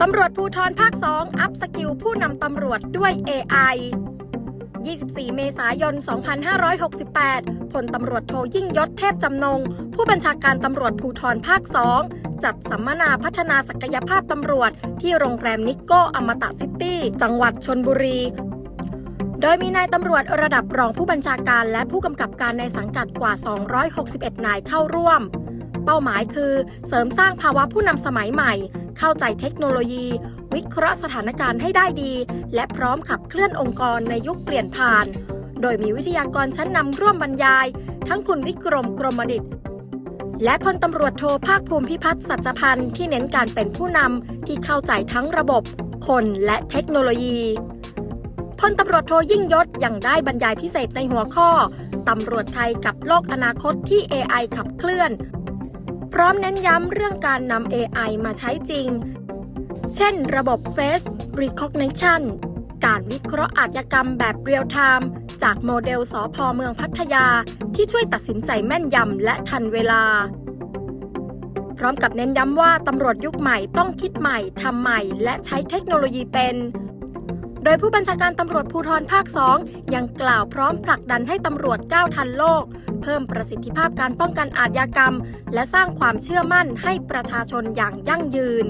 ตำรวจภูธรภาค 2 อัพสกิลผู้นำตำรวจด้วย AI 24 เมษายน 2568 พลตำรวจโทยิ่งยศเทพจำนง ผู้บัญชาการตำรวจภูธรภาค 2 จัดสัมมนาพัฒนาศักยภาพตำรวจ ที่โรงแรมนิโก้อมตะซิตี้ จังหวัดชนบุรี โดยมีนายตำรวจระดับรองผู้บัญชาการและผู้กำกับการในสังกัดกว่า 261 นายเข้าร่วม เป้าหมายคือ เสริมสร้างภาวะผู้นำสมัยใหม่ เข้าใจเทคโนโลยี วิเคราะห์สถานการณ์ให้ได้ดี และพร้อมขับเคลื่อนองค์กรในยุคเปลี่ยนผ่าน โดยมีวิทยากรชั้นนำร่วมบรรยาย ทั้งคุณวิกรมกรมดิตและพลตำรวจโทภาคภูมิพิพัฒน์สัจพันธ์ที่เน้นการเป็นผู้นำที่เข้าใจทั้งระบบ คนและเทคโนโลยีพลตำรวจโทยิ่งยศยังได้บรรยายพิเศษในหัวข้อ ตำรวจไทยกับโลกอนาคตที่ AI ขับเคลื่อน พร้อมเน้นย้ำเรื่องการนำ AI มาใช้จริง เช่น ระบบ Face Recognition การวิเคราะห์อาชญากรรมแบบเรียลไทม์จากโมเดลสอพอเมืองพัทยาที่ช่วยตัดสินใจแม่นยำและทันเวลา พร้อมกับเน้นย้ำว่าตำรวจยุคใหม่ต้องคิดใหม่ทำใหม่ และใช้เทคโนโลยีเป็น โดยผู้บัญชาการตำรวจภูธรภาค 2 ยังกล่าวพร้อมผลักดันให้ตำรวจก้าวทันโลก เพิ่มประสิทธิภาพการป้องกันอาชญากรรม และสร้างความเชื่อมั่นให้ประชาชนอย่างยั่งยืน